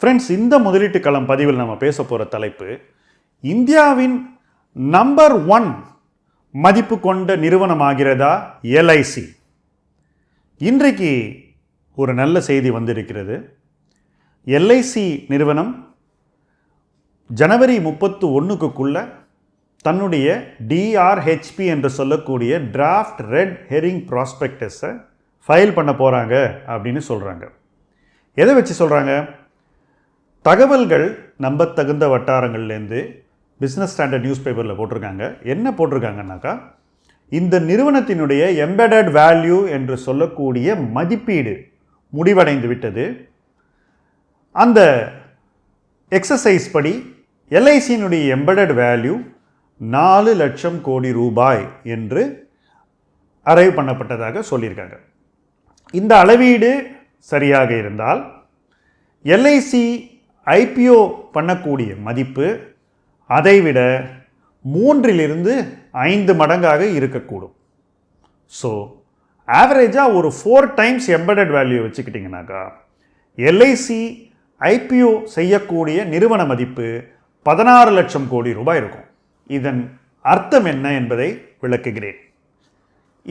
Friends இந்த முதலீட்டு களம் பதிவில் நம்ம பேச போகிற தலைப்பு இந்தியாவின் நம்பர் ஒன் மதிப்பு கொண்ட நிறுவனமாகிறதா எல்ஐசி இன்றைக்கு ஒரு நல்ல செய்தி வந்திருக்கிறது. எல்ஐசி நிறுவனம் ஜனவரி முப்பத்து ஒன்றுக்குள்ளே தன்னுடைய டிஆர்ஹெச்பி என்று சொல்லக்கூடிய டிராஃப்ட் ரெட் ஹெரிங் ப்ராஸ்பெக்டஸை ஃபைல் பண்ண போகிறாங்க அப்படின்னு சொல்கிறாங்க எதை வச்சு சொல்கிறாங்க தகவல்கள் நம்பத்தகுந்த வட்டாரங்கள்லேருந்து பிஸ்னஸ் ஸ்டாண்டர்ட் நியூஸ் பேப்பரில் போட்டிருக்காங்க. என்ன போட்டிருக்காங்கன்னாக்கா இந்த நிறுவனத்தினுடைய எம்பெடட் வேல்யூ என்று சொல்லக்கூடிய மதிப்பீடு முடிவடைந்து விட்டது. அந்த எக்ஸசைஸ் படி எல்ஐசியினுடைய எம்பெடட் வேல்யூ நாலு லட்சம் கோடி ரூபாய் என்று அரைவ் பண்ணப்பட்டதாக சொல்லியிருக்காங்க. இந்த அளவீடு சரியாக இருந்தால் எல்ஐசி ஐபிஓ பண்ணக்கூடிய மதிப்பு அதைவிட மூன்றிலிருந்து ஐந்து மடங்காக இருக்கக்கூடும். ஸோ ஆவரேஜாக ஒரு ஃபோர் டைம்ஸ் எம்படட் வேல்யூ வச்சுக்கிட்டிங்கனாக்கா எல்ஐசி ஐபிஓ செய்யக்கூடிய நிறுவன மதிப்பு பதினாறு லட்சம் கோடி ரூபாய் இருக்கும். இதன் அர்த்தம் என்ன என்பதை விளக்குகிறேன்.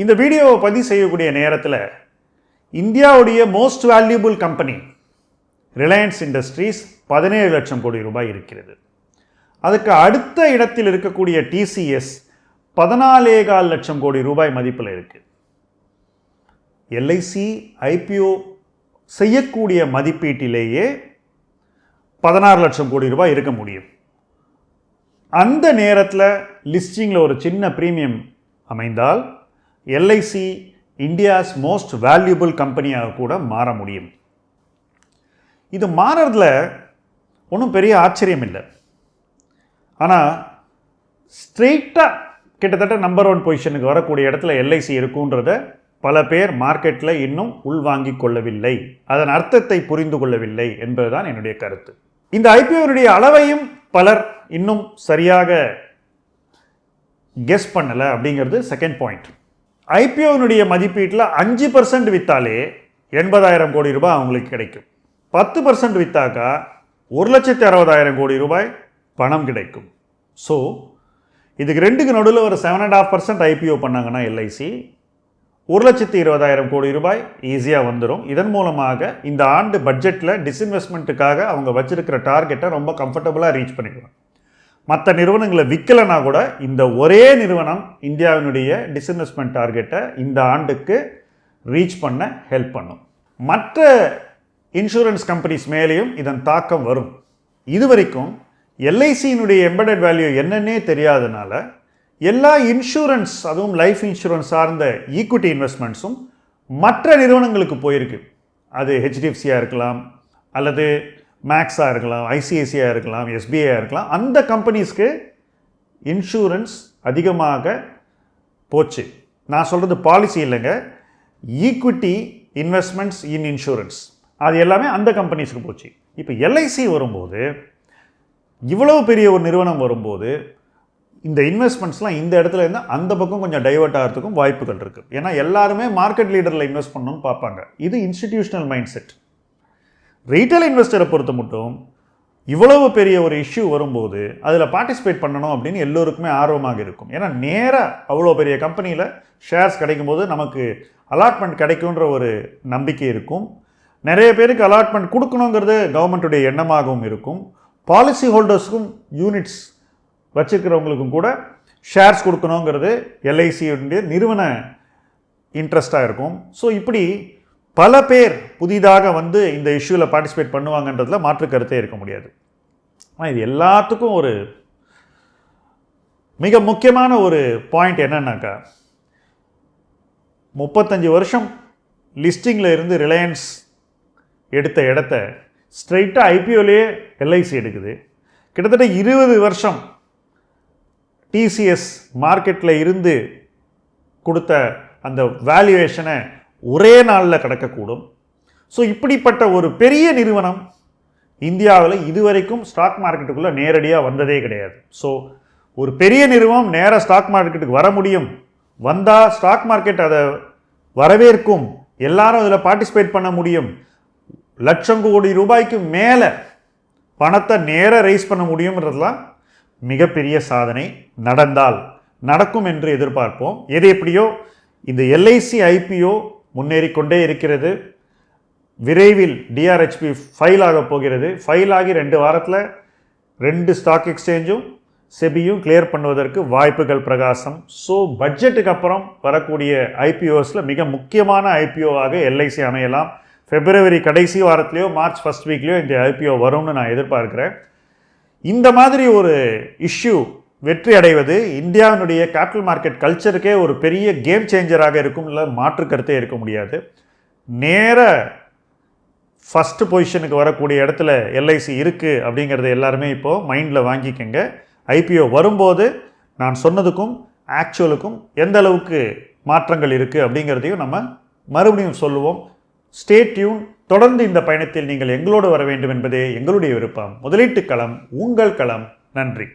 இந்த வீடியோவை பதிவு செய்யக்கூடிய நேரத்தில் இந்தியாவுடைய most valuable company Reliance Industries பதினேழு லட்சம் கோடி ரூபாய் இருக்கிறது. அதுக்கு அடுத்த இடத்தில் இருக்கக்கூடிய டிசிஎஸ் பதினாலே கால் லட்சம் கோடி ரூபாய் மதிப்பில் இருக்குது எல்ஐசி ஐபிஓ செய்யக்கூடிய மதிப்பீட்டிலேயே பதினாறு லட்சம் கோடி ரூபாய் இருக்க முடியும். அந்த நேரத்தில் லிஸ்டிங்கில் ஒரு சின்ன ப்ரீமியம் அமைந்தால் எல்ஐசி இந்தியாஸ் மோஸ்ட் வேல்யூபிள் கம்பெனியாக கூட மாற முடியும். இது மாறுறதுல ஒன்றும் பெரிய ஆச்சரியம் இல்லை. ஆனால் ஸ்ட்ரெயிட்டாக கிட்டத்தட்ட நம்பர் ஒன் பொசிஷனுக்கு வரக்கூடிய இடத்துல எல்ஐசி இருக்குன்றத பல பேர் மார்க்கெட்டில் இன்னும் உள்வாங்கிக் கொள்ளவில்லை. அதன் அர்த்தத்தை புரிந்து கொள்ளவில்லை என்பதுதான் என்னுடைய கருத்து. இந்த ஐபிஓனுடைய அளவையும் பலர் இன்னும் சரியாக கெஸ் பண்ணலை அப்படிங்கிறது செகண்ட் பாயிண்ட் ஐபிஓனுடைய மதிப்பீட்டில் அஞ்சு பர்சன்ட் விற்றாலே எண்பதாயிரம் கோடி ரூபாய் அவங்களுக்கு கிடைக்கும். பத்து பர்சன்ட் விற்றாக்கா ஒரு லட்சத்தி அறுபதாயிரம் கோடி ரூபாய் பணம் கிடைக்கும். ஸோ இதுக்கு ரெண்டுக்கு நடுவில் ஒரு seven and half percent IPO பண்ணாங்கன்னா எல்ஐசி ஒரு லட்சத்தி இருபதாயிரம் கோடி ரூபாய் ஈஸியாக வந்துடும் இதன் மூலமாக இந்த ஆண்டு பட்ஜெட்டில் டிஸ்இன்வெஸ்ட்மெண்ட்டுக்காக அவங்க வச்சுருக்கிற டார்கெட்டை ரொம்ப கம்ஃபர்டபுளாக ரீச் பண்ணிடுவாங்க. மற்ற நிறுவனங்களை விற்கலைன்னா கூட இந்த ஒரே நிறுவனம் இந்தியாவினுடைய டிஸ்இன்வெஸ்ட்மெண்ட் டார்கெட்டை இந்த ஆண்டுக்கு ரீச் பண்ண ஹெல்ப் பண்ணும். மற்ற இன்சூரன்ஸ் கம்பெனிஸ் மேலேயும் இதன் தாக்கம் வரும். இதுவரைக்கும் எல்ஐசியினுடைய எம்படட் வேல்யூ என்னன்னே தெரியாதனால எல்லா இன்சூரன்ஸ் அதுவும் லைஃப் இன்சூரன்ஸ் சார்ந்த ஈக்விட்டி இன்வெஸ்ட்மெண்ட்ஸும் மற்ற நிறுவனங்களுக்கு போயிருக்கு. அது ஹெச்டிஎஃப்சியாக இருக்கலாம் அல்லது மேக்ஸாக இருக்கலாம் ஐசிஐசியாக இருக்கலாம் எஸ்பிஐயாக இருக்கலாம். அந்த கம்பெனிஸ்க்கு இன்சூரன்ஸ் அதிகமாக போச்சு. நான் சொல்கிறது பாலிசி இல்லைங்க. Equity investments in insurance. அது எல்லாமே அந்த கம்பெனிஸ்க்கு போச்சு. இப்போ எல்ஐசி வரும்போது இவ்வளவு பெரிய ஒரு நிறுவனம் வரும்போது இந்த இன்வெஸ்ட்மெண்ட்ஸ்லாம் இந்த இடத்துல இருந்து அந்த பக்கம் கொஞ்சம் டைவர்ட் ஆகிறதுக்கும் வாய்ப்புகள் இருக்குது ஏன்னா எல்லாருமே மார்க்கெட் லீடரில் இன்வெஸ்ட் பண்ணணும்னு பார்ப்பாங்க. இது இன்ஸ்டிடியூஷனல் மைண்ட் செட் ரீட்டைல் இன்வெஸ்டரை பொறுத்த மட்டும் இவ்வளவு பெரிய ஒரு இஷ்யூ வரும்போது அதில் பார்ட்டிசிபேட் பண்ணணும் அப்படின்னு எல்லோருக்குமே ஆர்வமாக இருக்கும். ஏன்னா நேராக அவ்வளோ பெரிய கம்பெனியில் ஷேர்ஸ் கிடைக்கும்போது நமக்கு அலாட்மெண்ட் கிடைக்குன்ற ஒரு நம்பிக்கை இருக்கும். நிறைய பேருக்கு அலாட்மெண்ட் கொடுக்கணுங்கிறது கவர்மெண்ட்டுடைய எண்ணமாகவும் இருக்கும். பாலிசி ஹோல்டர்ஸுக்கும் யூனிட்ஸ் வச்சுருக்கிறவங்களுக்கும் கூட ஷேர்ஸ் கொடுக்கணுங்கிறது எல்ஐசியுடைய நிறுவன இன்ட்ரெஸ்ட்டாக இருக்கும். ஸோ இப்படி பல பேர் புதிதாக வந்து இந்த இஷ்யூவில் பார்ட்டிசிபேட் பண்ணுவாங்கன்றதில் மாற்று கருத்தே இருக்க முடியாது. ஆனால் இது எல்லாத்துக்கும் ஒரு மிக முக்கியமான ஒரு பாயிண்ட் என்னன்னாக்கா முப்பத்தஞ்சு வருஷம் லிஸ்டிங்கில் இருந்து ரிலையன்ஸ் எடுத்த இடத்த ஸ்ட்ரைட்டாக ஐபிஓலேயே எல்ஐசி எடுக்குது. கிட்டத்தட்ட இருபது வருஷம் டிசிஎஸ் மார்க்கெட்டில் இருந்து கொடுத்த அந்த வேல்யூவேஷனை ஒரே நாளில் கிடக்கக்கூடும். ஸோ இப்படிப்பட்ட ஒரு பெரிய நிறுவனம் இந்தியாவில் இதுவரைக்கும் ஸ்டாக் மார்க்கெட்டுக்குள்ளே நேரடியாக வந்ததே கிடையாது. ஸோ ஒரு பெரிய நிறுவனம் நேராக ஸ்டாக் மார்க்கெட்டுக்கு வர முடியும். வந்தால் ஸ்டாக் மார்க்கெட் அதை வரவேற்கும். எல்லாரும் அதில் பார்ட்டிசிபேட் பண்ண முடியும். லட்சம் கோடி ரூபாய்க்கு மேலே பணத்தை நேராக ரைஸ் பண்ண முடியும்ன்றதுலாம் மிகப்பெரிய சாதனை. நடந்தால் நடக்கும் என்று எதிர்பார்ப்போம். எது எப்படியோ இந்த எல்ஐசி ஐபிஓ முன்னேறி கொண்டே இருக்கிறது. விரைவில் டிஆர்ஹெச்பி ஃபைல் ஆக போகிறது. ஃபைல் ஆகி ரெண்டு வாரத்தில் ரெண்டு ஸ்டாக் எக்ஸ்சேஞ்சும் செபியும் கிளியர் பண்ணுவதற்கு வாய்ப்புகள் பிரகாசம். ஸோ பட்ஜெட்டுக்கு அப்புறம் வரக்கூடிய ஐபிஓஸில் மிக முக்கியமான ஐபிஓவாக எல்ஐசி அமையலாம். பிப்ரவரி கடைசி வாரத்துலேயோ மார்ச் ஃபர்ஸ்ட் வீக்லேயோ இந்த ஐபிஓ வரும்னு நான் எதிர்பார்க்குறேன். இந்த மாதிரி ஒரு இஷ்யூ வெற்றி அடைவது இந்தியாவினுடைய கேபிட்டல் மார்க்கெட் கல்ச்சருக்கே ஒரு பெரிய கேம் சேஞ்சராக இருக்கும் இல்லை மாற்று கருத்தே இருக்க முடியாது. நேர ஃபஸ்ட்டு பொசிஷனுக்கு வரக்கூடிய இடத்துல எல்ஐசி இருக்குது அப்படிங்கிறத எல்லாருமே இப்போது மைண்டில் வாங்கிக்கங்க. ஐபிஓ வரும்போது நான் சொன்னதுக்கும் ஆக்சுவலுக்கும் எந்த அளவுக்கு மாற்றங்கள் இருக்குது அப்படிங்கிறதையும் நம்ம மறுபடியும் சொல்லுவோம். ஸ்டே டியூன் தொடர்ந்து இந்த பயணத்தில் நீங்கள் எங்களோடு வர வேண்டும் என்பதே எங்களுடைய விருப்பம். முதலீட்டு களம் உங்கள் களம். நன்றி.